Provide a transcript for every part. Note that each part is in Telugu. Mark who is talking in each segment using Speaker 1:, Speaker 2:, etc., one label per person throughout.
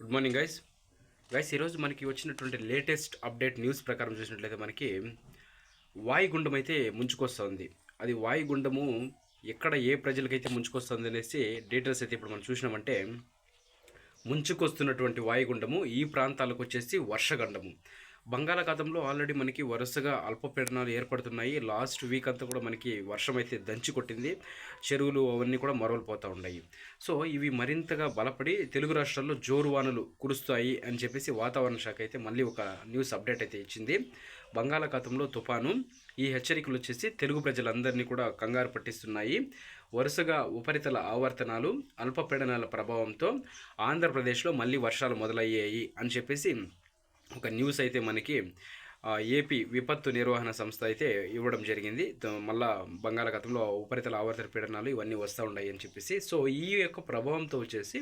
Speaker 1: గుడ్ మార్నింగ్ గైస్ గైస్ ఈరోజు మనకి వచ్చినటువంటి లేటెస్ట్ అప్డేట్ న్యూస్ ప్రకారం చూసినట్లయితే మనకి వాయుగుండం అయితే ముంచుకొస్తుంది. అది వాయుగుండము ఎక్కడ ఏ ప్రజలకైతే ముంచుకొస్తుంది అనేసి డీటెయిల్స్ అయితే ఇప్పుడు మనం చూసినామంటే ముంచుకొస్తున్నటువంటి వాయుగుండము ఈ ప్రాంతాలకు వచ్చేసి వర్షగండము. బంగాళాఖాతంలో ఆల్రెడీ మనకి వరుసగా అల్పపీడనాలు ఏర్పడుతున్నాయి. లాస్ట్ వీక్ అంతా కూడా మనకి వర్షం అయితే దంచి కొట్టింది. చెరువులు అవన్నీ కూడా మరవలిపోతూ ఉన్నాయి. సో ఇవి మరింతగా బలపడి తెలుగు రాష్ట్రాల్లో జోరు వానలు కురుస్తాయి అని చెప్పేసి వాతావరణ శాఖ అయితే మళ్ళీ ఒక న్యూస్ అప్డేట్ అయితే ఇచ్చింది. బంగాళాఖాతంలో తుఫాను. ఈ హెచ్చరికలు వచ్చేసి తెలుగు ప్రజలందరినీ కూడా కంగారు పట్టిస్తున్నాయి. వరుసగా ఉపరితల ఆవర్తనాలు అల్పపీడనాల ప్రభావంతో ఆంధ్రప్రదేశ్లో మళ్ళీ వర్షాలు మొదలయ్యాయి అని చెప్పేసి ఒక న్యూస్ అయితే మనకి ఏపీ విపత్తు నిర్వహణ సంస్థ అయితే ఇవ్వడం జరిగింది. మళ్ళా బంగాళాఖాతంలో ఉపరితల ఆవర్తన పీడనాలు ఇవన్నీ వస్తూ ఉన్నాయి అని చెప్పేసి. సో ఈ యొక్క ప్రభావంతో వచ్చేసి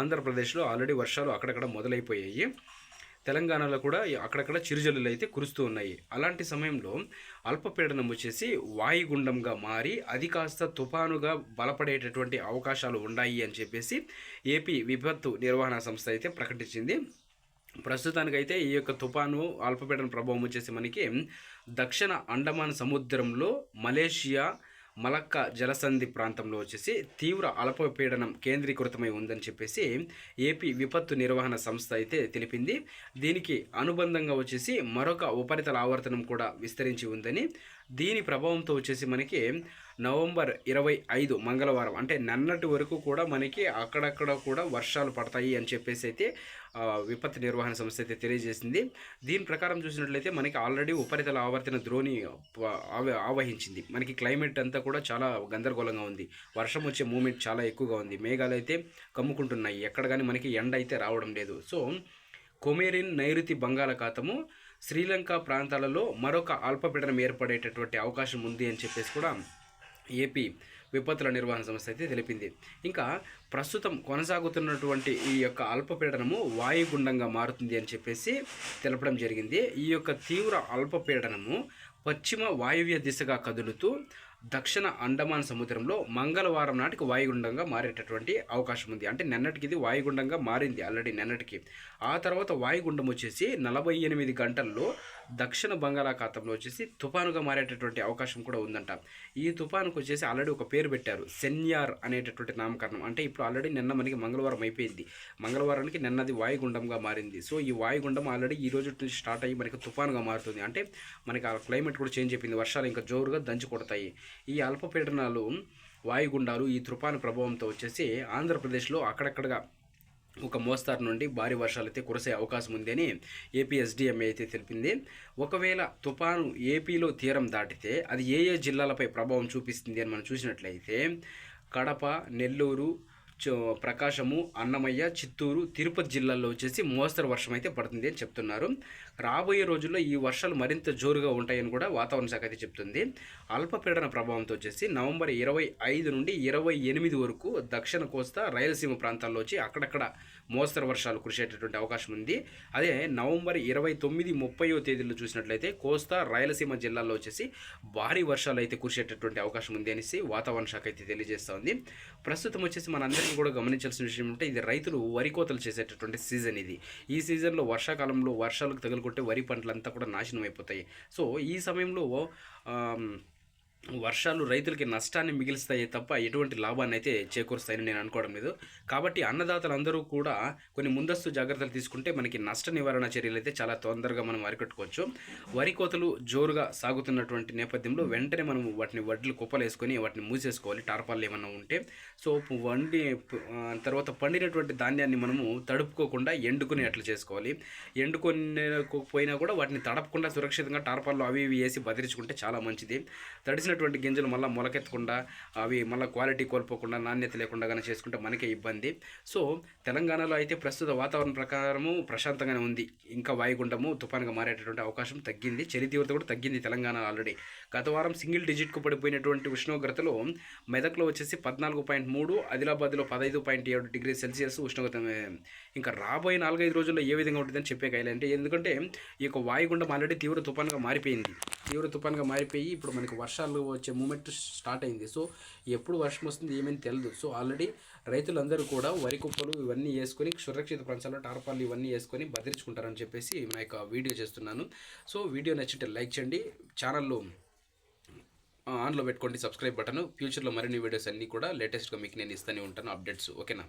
Speaker 1: ఆంధ్రప్రదేశ్లో ఆల్రెడీ వర్షాలు అక్కడక్కడ మొదలైపోయాయి. తెలంగాణలో కూడా అక్కడక్కడ చిరుజల్లులు అయితే కురుస్తూ ఉన్నాయి. అలాంటి సమయంలో అల్పపీడనం వచ్చేసి వాయుగుండంగా మారి అది కాస్త తుఫానుగా బలపడేటటువంటి అవకాశాలు ఉన్నాయి అని చెప్పేసి ఏపీ విపత్తు నిర్వహణ సంస్థ అయితే ప్రకటించింది. ప్రస్తుతానికైతే ఈ యొక్క తుఫాను అల్పపీడన ప్రభావం వచ్చేసి మనకి దక్షిణ అండమాన్ సముద్రంలో మలేషియా మలక్కా జలసంధి ప్రాంతంలో వచ్చేసి తీవ్ర అల్పపీడనం కేంద్రీకృతమై ఉందని చెప్పేసి ఏపీ విపత్తు నిర్వహణ సంస్థ అయితే తెలిపింది. దీనికి అనుబంధంగా వచ్చేసి మరొక ఉపరితల ఆవర్తనం కూడా విస్తరించి ఉందని దీని ప్రభావంతో వచ్చేసి మనకి నవంబర్ ఇరవై ఐదు మంగళవారం అంటే నిన్నటి వరకు కూడా మనకి అక్కడక్కడ కూడా వర్షాలు పడతాయి అని చెప్పేసి అయితే విపత్తు నిర్వహణ సంస్థ అయితే తెలియజేసింది. దీని ప్రకారం చూసినట్లయితే మనకి ఆల్రెడీ ఉపరితల ఆవర్తన ద్రోణి ఆవహించింది. మనకి క్లైమేట్ అంతా కూడా చాలా గందరగోళంగా ఉంది. వర్షం వచ్చే మూమెంట్ చాలా ఎక్కువగా ఉంది. మేఘాలు అయితే కమ్ముకుంటున్నాయి. ఎక్కడ కానీ మనకి ఎండ అయితే రావడం లేదు. సో కొమేరిన్ నైరుతి బంగాళాఖాతము శ్రీలంక ప్రాంతాలలో మరొక అల్పపీడనం ఏర్పడేటటువంటి అవకాశం ఉంది అని చెప్పేసి కూడా ఏపీ విపత్తుల నిర్వహణ సంస్థ అయితే తెలిపింది. ఇంకా ప్రస్తుతం కొనసాగుతున్నటువంటి ఈ యొక్క అల్పపీడనము వాయుగుండంగా మారుతుంది అని చెప్పేసి తెలపడం జరిగింది. ఈ యొక్క తీవ్ర అల్పపీడనము పశ్చిమ వాయువ్య దిశగా కదులుతూ దక్షిణ అండమాన్ సముద్రంలో మంగళవారం నాటికి వాయుగుండంగా మారేటటువంటి అవకాశం ఉంది. అంటే నిన్నటికి ఇది వాయుగుండంగా మారింది ఆల్రెడీ నిన్నటికి. ఆ తర్వాత వాయుగుండం వచ్చేసి నలభై ఎనిమిది గంటల్లో దక్షిణ బంగాళాఖాతంలో వచ్చేసి తుఫానుగా మారేటటువంటి అవకాశం కూడా ఉందంట. ఈ తుఫానుకు వచ్చేసి ఆల్రెడీ ఒక పేరు పెట్టారు సెన్యార్ అనేటటువంటి నామకరణం. అంటే ఇప్పుడు ఆల్రెడీ నిన్న మనకి మంగళవారం అయిపోయింది. మంగళవారానికి నిన్నది వాయుగుండంగా మారింది. సో ఈ వాయుగుండం ఆల్రెడీ ఈ రోజు నుంచి స్టార్ట్ అయ్యి మనకి తుఫానుగా మారుతుంది. అంటే మనకి ఆ క్లైమేట్ కూడా చేంజ్ అయిపోయింది. వర్షాలు ఇంకా జోరుగా దంచి కొడతాయి. ఈ అల్పపీడనాలు వాయుగుండాలు ఈ తుఫాను ప్రభావంతో వచ్చేసి ఆంధ్రప్రదేశ్లో అక్కడక్కడగా ఒక మోస్తారు నుండి భారీ వర్షాలు అయితే కురిసే అవకాశం ఉంది అని ఏపీ ఎస్డిఎంఏ అయితే తెలిపింది. ఒకవేళ తుఫాను ఏపీలో తీరం దాటితే అది ఏ ఏ జిల్లాలపై ప్రభావం చూపిస్తుంది అని మనం చూసినట్లయితే కడప నెల్లూరు ప్రకాశము అన్నమయ్య చిత్తూరు తిరుపతి జిల్లాల్లో వచ్చేసి మోస్తరు వర్షం అయితే పడుతుంది అని చెప్తున్నారు. రాబోయే రోజుల్లో ఈ వర్షాలు మరింత జోరుగా ఉంటాయని కూడా వాతావరణ శాఖ అయితే చెప్తుంది. అల్పపీడన ప్రభావంతో వచ్చేసి నవంబర్ ఇరవై ఐదు నుండి ఇరవై ఎనిమిది వరకు దక్షిణ కోస్తా రాయలసీమ ప్రాంతాల్లో వచ్చి అక్కడక్కడ మోస్తరు వర్షాలు కురిసేటటువంటి అవకాశం ఉంది. అదే నవంబర్ ఇరవై తొమ్మిది ముప్పయో తేదీలో చూసినట్లయితే కోస్తా రాయలసీమ జిల్లాల్లో వచ్చేసి భారీ వర్షాలు అయితే కురిసేటటువంటి అవకాశం ఉంది అనేసి వాతావరణ శాఖ అయితే తెలియజేస్తోంది ప్రస్తుతం వచ్చేసి మనందరికీ కూడా గమనించాల్సిన విషయం అంటే ఇది రైతులు వరి కోతలు చేసేటటువంటి సీజన్ ఇది. ఈ సీజన్లో వర్షాకాలంలో వర్షాలకు తగులుకుంటే వరి పంటలంతా కూడా నాశనం అయిపోతాయి. సో ఈ సమయంలో వర్షాలు రైతులకి నష్టాన్ని మిగిలిస్తాయి తప్ప ఎటువంటి లాభాన్ని అయితే చేకూరుస్తాయని నేను అనుకోవడం లేదు. కాబట్టి అన్నదాతలందరూ కూడా కొన్ని ముందస్తు జాగ్రత్తలు తీసుకుంటే మనకి నష్ట నివారణ చర్యలు అయితే చాలా తొందరగా మనం అరికట్టుకోవచ్చు. వరి కోతలు జోరుగా సాగుతున్నటువంటి నేపథ్యంలో వెంటనే మనం వాటిని వడ్లు కుప్పలేసుకొని వాటిని మూసేసుకోవాలి. టార్పాలు ఏమన్నా ఉంటే. సో వండి తర్వాత పండినటువంటి ధాన్యాన్ని మనము తడుపుకోకుండా ఎండుకుని అట్లా చేసుకోవాలి. ఎండుకొని పోయినా కూడా వాటిని తడపకుండా సురక్షితంగా టార్పాల్లో అవి ఇవి వేసి బదిరించుకుంటే చాలా మంచిది. తడిసిన తడిసినటువంటి గింజలు మళ్ళీ మొలకెత్తకుండా అవి మళ్ళీ క్వాలిటీ కోల్పోకుండా నాణ్యత లేకుండా కానీ చేసుకుంటే మనకే ఇబ్బంది. సో తెలంగాణలో అయితే ప్రస్తుత వాతావరణ ప్రకారము ప్రశాంతంగానే ఉంది. ఇంకా వాయుగుండము తుఫానుగా మారేటటువంటి అవకాశం తగ్గింది. చలి తీవ్రత కూడా తగ్గింది తెలంగాణ ఆల్రెడీ. గత వారం సింగిల్ డిజిట్కు పడిపోయినటువంటి ఉష్ణోగ్రతలో మెదక్లో వచ్చేసి పద్నాలుగు పాయింట్ మూడు ఆదిలాబాద్లో పదహైదు పాయింట్ ఏడు డిగ్రీ సెల్సియస్ ఉష్ణోగ్రత ఇంకా రాబోయే నాలుగైదు రోజుల్లో ఏ విధంగా ఉంటుందని చెప్పే కాయలంటే ఎందుకంటే ఈ యొక్క వాయుగుండం ఆల్రెడీ తీవ్ర తుఫానుగా మారిపోయింది. తీవ్ర తుఫానుగా మారిపోయి ఇప్పుడు మనకి వర్షాలు వచ్చే మూమెంట్ స్టార్ట్ అయింది. సో ఎప్పుడు వర్షం వస్తుంది ఏమని తెలియదు సో ఆల్రెడీ రైతులందరూ కూడా వరి కుప్పలు ఇవన్నీ వేసుకొని సురక్షిత ప్రాంతాల్లో టార్పాలు ఇవన్నీ వేసుకొని భద్రించుకుంటారని చెప్పేసి నా యొక్క వీడియో చేస్తున్నాను. సో వీడియో నచ్చితే లైక్ చేయండి. ఛానల్లో ఆన్లో పెట్టుకోండి సబ్స్క్రైబ్ బటన్. ఫ్యూచర్లో మరిన్ని వీడియోస్ అన్నీ కూడా లేటెస్ట్గా మీకు నేను ఇస్తూనే ఉంటాను. అప్డేట్స్. ఓకేనా?